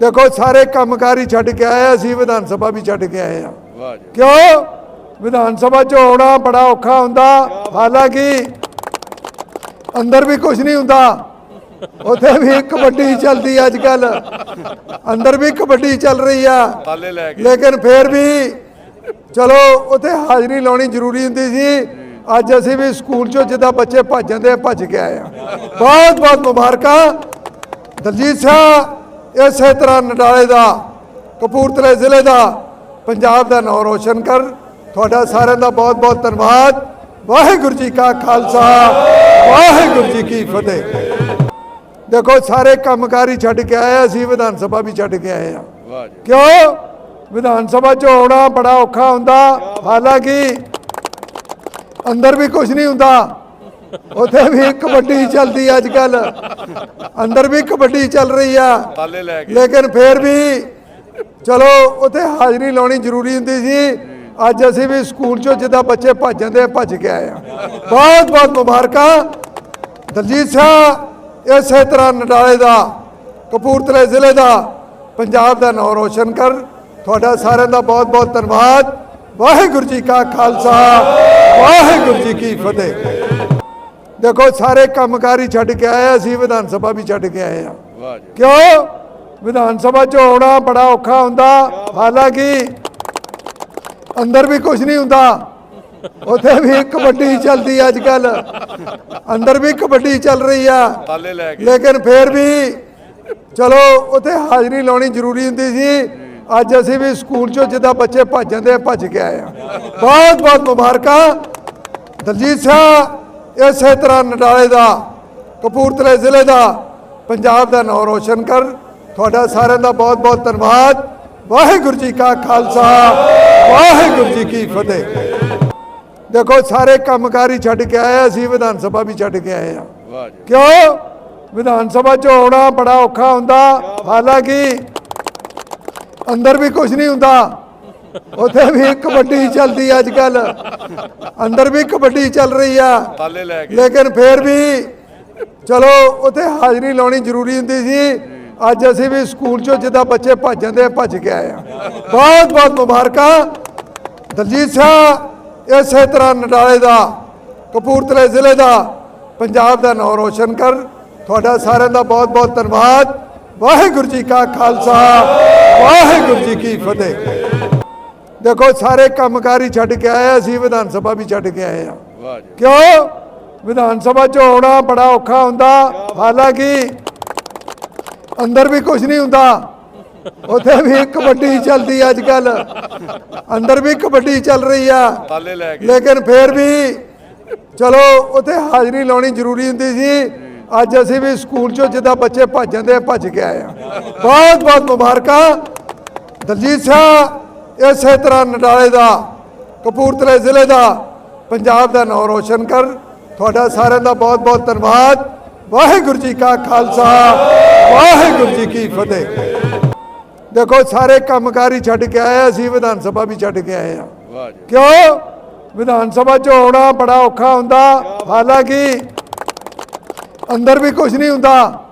ਦੇਖੋ ਸਾਰੇ ਕੰਮਕਾਰ ਛੱਡ ਕੇ ਆਏ ਅਸੀਂ ਵਿਧਾਨ ਸਭਾ ਵੀ ਛੱਡ ਕੇ ਆਏ ਆ। ਕਿਉਂ? ਵਿਧਾਨ ਸਭਾ ਚ ਆਉਣਾ ਬੜਾ ਔਖਾ ਹੁੰਦਾ। ਹਾਲਾਂਕਿ ਅੰਦਰ ਵੀ ਕੁਝ ਨਹੀਂ ਹੁੰਦਾ। ਉੱਥੇ ਵੀ ਕਬੱਡੀ ਚੱਲਦੀ ਅੱਜ ਕੱਲ ਅੰਦਰ ਵੀ ਕਬੱਡੀ ਚੱਲ ਰਹੀ ਆ। ਲੇਕਿਨ ਫੇਰ ਵੀ ਚਲੋ ਉੱਥੇ ਹਾਜ਼ਰੀ ਲਾਉਣੀ ਜ਼ਰੂਰੀ ਹੁੰਦੀ ਸੀ। ਅੱਜ ਅਸੀਂ ਵੀ ਸਕੂਲ ਚੋਂ ਜਿੱਦਾਂ ਬੱਚੇ ਭੱਜ ਜਾਂਦੇ ਭੱਜ ਕੇ ਆਏ ਆ। ਬਹੁਤ ਬਹੁਤ ਮੁਬਾਰਕਾਂ। ਦਲਜੀਤ ਸਿੰਘ ਇਸੇ ਤਰ੍ਹਾਂ ਨਡਾਲੇ ਦਾ ਕਪੂਰਥਲੇ ਜ਼ਿਲ੍ਹੇ ਦਾ ਪੰਜਾਬ ਦਾ ਨਾਮ ਰੋਸ਼ਨ ਕਰ। ਤੁਹਾਡਾ ਸਾਰਿਆਂ ਦਾ ਬਹੁਤ ਬਹੁਤ ਧੰਨਵਾਦ। ਵਾਹਿਗੁਰੂ ਜੀ ਕਾ ਖਾਲਸਾ ਵਾਹਿਗੁਰੂ ਜੀ ਕੀ ਫਤਿਹ। ਦੇਖੋ ਸਾਰੇ ਕੰਮਕਾਰ ਛੱਡ ਕੇ ਆਏ ਅਸੀਂ ਵਿਧਾਨ ਸਭਾ ਵੀ ਛੱਡ ਕੇ ਆਏ ਆ। ਕਿਉਂ? ਵਿਧਾਨ ਸਭਾ ਚ ਆਉਣਾ ਬੜਾ ਔਖਾ ਹੁੰਦਾ। ਹਾਲਾਂਕਿ ਅੰਦਰ ਵੀ ਕੁਝ ਨਹੀਂ ਹੁੰਦਾ। ਉੱਥੇ ਵੀ ਕਬੱਡੀ ਚੱਲਦੀ ਅੱਜ ਕੱਲ ਅੰਦਰ ਵੀ ਕਬੱਡੀ ਚੱਲ ਰਹੀ ਆ। ਤਾਲੇ ਲੈ ਕੇ। ਲੇਕਿਨ ਫੇਰ ਵੀ ਚਲੋ ਉੱਥੇ ਹਾਜ਼ਰੀ ਲਾਉਣੀ ਜ਼ਰੂਰੀ ਹੁੰਦੀ ਸੀ। ਅੱਜ ਅਸੀਂ ਵੀ ਸਕੂਲ ਚੋਂ ਜਿੱਦਾਂ ਬੱਚੇ ਭੱਜ ਜਾਂਦੇ ਆ ਭੱਜ ਕੇ ਆਏ ਆ। ਬਹੁਤ ਬਹੁਤ ਮੁਬਾਰਕਾਂ। ਦਲਜੀਤ ਸਿੰਘ ਇਸੇ ਤਰ੍ਹਾਂ ਨਡਾਲੇ ਦਾ ਕਪੂਰਥਲੇ ਜ਼ਿਲ੍ਹੇ ਦਾ ਪੰਜਾਬ ਦਾ ਨਾਮ ਰੋਸ਼ਨ ਕਰ। ਤੁਹਾਡਾ ਸਾਰਿਆਂ ਦਾ ਬਹੁਤ ਬਹੁਤ ਧੰਨਵਾਦ। ਵਾਹਿਗੁਰੂ ਜੀ ਕਾ ਖਾਲਸਾ ਵਾਹਿਗੁਰੂ ਜੀ ਕੀ ਫਤਿਹ। ਦੇਖੋ ਸਾਰੇ ਕੰਮਕਾਰ ਛੱਡ ਕੇ ਆਏ ਅਸੀਂ ਵਿਧਾਨ ਸਭਾ ਵੀ ਛੱਡ ਕੇ ਆਏ ਆ। ਕਿਉਂ? ਵਿਧਾਨ ਸਭਾ ਚ ਆਉਣਾ ਬੜਾ ਔਖਾ ਹੁੰਦਾ। ਹਾਲਾਂਕਿ ਅੰਦਰ ਵੀ ਕੁਝ ਨਹੀਂ ਹੁੰਦਾ। ਉੱਥੇ ਵੀ ਕਬੱਡੀ ਚੱਲਦੀ ਅੱਜ ਕੱਲ ਅੰਦਰ ਵੀ ਕਬੱਡੀ ਚੱਲ ਰਹੀ ਆ। ਲੇਕਿਨ ਫੇਰ ਵੀ ਚਲੋ ਉੱਥੇ ਹਾਜ਼ਰੀ ਲਾਉਣੀ ਜ਼ਰੂਰੀ ਹੁੰਦੀ ਸੀ। ਅੱਜ ਅਸੀਂ ਵੀ ਸਕੂਲ ਚੋਂ ਜਿੱਦਾਂ ਬੱਚੇ ਭੱਜ ਜਾਂਦੇ ਭੱਜ ਕੇ ਆਏ ਆ। ਬਹੁਤ ਬਹੁਤ ਮੁਬਾਰਕਾਂ। ਦਲਜੀਤ ਸਿੰਘ ਇਸੇ ਤਰ੍ਹਾਂ ਨਡਾਲੇ ਦਾ, ਕਪੂਰਥਲੇ ਜ਼ਿਲ੍ਹੇ ਦਾ, ਪੰਜਾਬ ਦਾ ਨਾਮ ਰੋਸ਼ਨ ਕਰਨ ਤੁਹਾਡਾ ਸਾਰਿਆਂ ਦਾ ਬਹੁਤ ਬਹੁਤ ਧੰਨਵਾਦ। ਵਾਹਿਗੁਰੂ ਜੀ ਕਾ ਖਾਲਸਾ, ਵਾਹਿਗੁਰੂ ਜੀ ਕੀ ਫਤਿਹ। ਦੇਖੋ, ਸਾਰੇ ਕੰਮਕਾਰ ਹੀ ਛੱਡ ਕੇ ਆਏ ਅਸੀਂ ਵਿਧਾਨ ਸਭਾ ਵੀ ਛੱਡ ਕੇ ਆਏ ਆ। ਕਿਉਂ? ਵਿਧਾਨ ਸਭਾ ਚ ਆਉਣਾ ਬੜਾ ਔਖਾ ਹੁੰਦਾ। ਹਾਲਾਂਕਿ ਅੰਦਰ ਵੀ ਕੁਝ ਨਹੀਂ ਹੁੰਦਾ। ਉੱਥੇ ਵੀ ਕਬੱਡੀ ਚੱਲਦੀ ਅੱਜ ਕੱਲ ਅੰਦਰ ਵੀ ਕਬੱਡੀ ਚੱਲ ਰਹੀ ਆ। ਤਾਲੇ ਲੈ ਕੇ। ਲੇਕਿਨ ਫੇਰ ਵੀ ਚਲੋ ਉੱਥੇ ਹਾਜ਼ਰੀ ਲਾਉਣੀ ਜ਼ਰੂਰੀ ਹੁੰਦੀ ਸੀ। ਅੱਜ ਅਸੀਂ ਵੀ ਸਕੂਲ ਚੋਂ ਜਿੱਦਾਂ ਬੱਚੇ ਭੱਜ ਜਾਂਦੇ ਭੱਜ ਕੇ ਆਏ ਆ। ਬਹੁਤ ਬਹੁਤ ਮੁਬਾਰਕਾਂ। ਦਲਜੀਤ ਸਿੰਘ ਇਸੇ ਤਰ੍ਹਾਂ ਨਡਾਲੇ ਦਾ ਕਪੂਰਥਲੇ ਜ਼ਿਲ੍ਹੇ ਦਾ ਪੰਜਾਬ ਦਾ ਨਾਮ ਰੋਸ਼ਨ ਕਰ। ਤੁਹਾਡਾ ਸਾਰਿਆਂ ਦਾ ਬਹੁਤ ਬਹੁਤ ਧੰਨਵਾਦ। ਵਾਹਿਗੁਰੂ ਜੀ ਕਾ ਖਾਲਸਾ ਵਾਹਿਗੁਰੂ ਜੀ ਕੀ ਫਤਿਹ। ਦੇਖੋ ਸਾਰੇ ਕੰਮਕਾਰ ਛੱਡ ਕੇ ਆਏ ਆ, ਅਸੀਂ ਵਿਧਾਨ ਸਭਾ ਵੀ ਛੱਡ ਕੇ ਆਏ ਆ। ਕਿਉਂ? ਵਿਧਾਨ ਸਭਾ ਚ ਆਉਣਾ ਬੜਾ ਔਖਾ ਹੁੰਦਾ। ਹਾਲਾਂਕਿ ਅੰਦਰ ਵੀ ਕੁਝ ਨਹੀਂ ਹੁੰਦਾ। ਉੱਥੇ ਵੀ ਕਬੱਡੀ ਚੱਲਦੀ ਅੱਜ ਕੱਲ ਅੰਦਰ ਵੀ ਕਬੱਡੀ ਚੱਲ ਰਹੀ ਆ। ਲੇਕਿਨ ਫੇਰ ਵੀ ਚਲੋ ਉੱਥੇ ਹਾਜ਼ਰੀ ਲਾਉਣੀ ਜ਼ਰੂਰੀ ਹੁੰਦੀ ਸੀ। ਅੱਜ ਅਸੀਂ ਵੀ ਸਕੂਲ ਚੋਂ ਜਿੱਦਾਂ ਬੱਚੇ ਭੱਜ ਜਾਂਦੇ ਭੱਜ ਕੇ ਆਏ ਆ। ਬਹੁਤ ਬਹੁਤ ਮੁਬਾਰਕਾਂ। ਦਲਜੀਤ ਸਿੰਘ ਇਸੇ ਤਰ੍ਹਾਂ ਨਡਾਲੇ ਦਾ, ਕਪੂਰਥਲੇ ਜ਼ਿਲ੍ਹੇ ਦਾ, ਪੰਜਾਬ ਦਾ ਨਾਮ ਰੋਸ਼ਨ ਕਰ। ਤੁਹਾਡਾ ਸਾਰਿਆਂ ਦਾ ਬਹੁਤ ਬਹੁਤ ਧੰਨਵਾਦ। ਵਾਹਿਗੁਰੂ ਜੀ ਕਾ ਖਾਲਸਾ, ਵਾਹਿਗੁਰੂ ਜੀ ਕੀ ਫਤਿਹ। ਦੇਖੋ, ਸਾਰੇ ਕੰਮਕਾਰ ਹੀ ਛੱਡ ਕੇ ਆਏ ਅਸੀਂ ਵਿਧਾਨ ਸਭਾ ਵੀ ਛੱਡ ਕੇ ਆਏ ਆ। ਕਿਉਂ? ਵਿਧਾਨ ਸਭਾ ਚ ਆਉਣਾ ਬੜਾ ਔਖਾ ਹੁੰਦਾ। ਹਾਲਾਂਕਿ ਅੰਦਰ ਵੀ ਕੁਝ ਨਹੀਂ ਹੁੰਦਾ।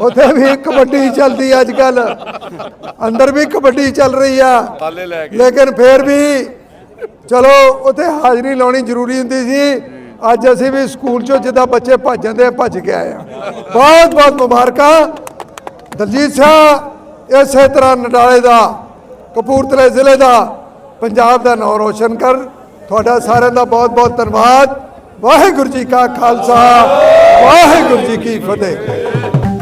ਉੱਥੇ ਵੀ ਕਬੱਡੀ ਚੱਲਦੀ ਅੱਜ ਕੱਲ ਅੰਦਰ ਵੀ ਕਬੱਡੀ ਚੱਲ ਰਹੀ ਆ। ਤਾਲੇ ਲੈ ਕੇ। ਲੇਕਿਨ ਫੇਰ ਵੀ ਚਲੋ ਉੱਥੇ ਹਾਜ਼ਰੀ ਲਾਉਣੀ ਜ਼ਰੂਰੀ ਹੁੰਦੀ ਸੀ। ਅੱਜ ਅਸੀਂ ਵੀ ਸਕੂਲ ਚੋਂ ਜਿੱਦਾਂ ਬੱਚੇ ਭੱਜ ਜਾਂਦੇ ਆ ਭੱਜ ਕੇ ਆਏ ਆ। ਬਹੁਤ ਬਹੁਤ ਮੁਬਾਰਕਾਂ। ਦਲਜੀਤ ਸਿੰਘ ਇਸੇ ਤਰ੍ਹਾਂ ਨਡਾਲੇ ਦਾ ਕਪੂਰਥਲੇ ਜ਼ਿਲ੍ਹੇ ਦਾ ਪੰਜਾਬ ਦਾ ਨਾਮ ਰੋਸ਼ਨ ਕਰ। ਤੁਹਾਡਾ ਸਾਰਿਆਂ ਦਾ ਬਹੁਤ ਬਹੁਤ ਧੰਨਵਾਦ। ਵਾਹਿਗੁਰੂ ਜੀ ਕਾ ਖਾਲਸਾ ਵਾਹਿਗੁਰੂ ਜੀ ਕੀ ਫਤਿਹ।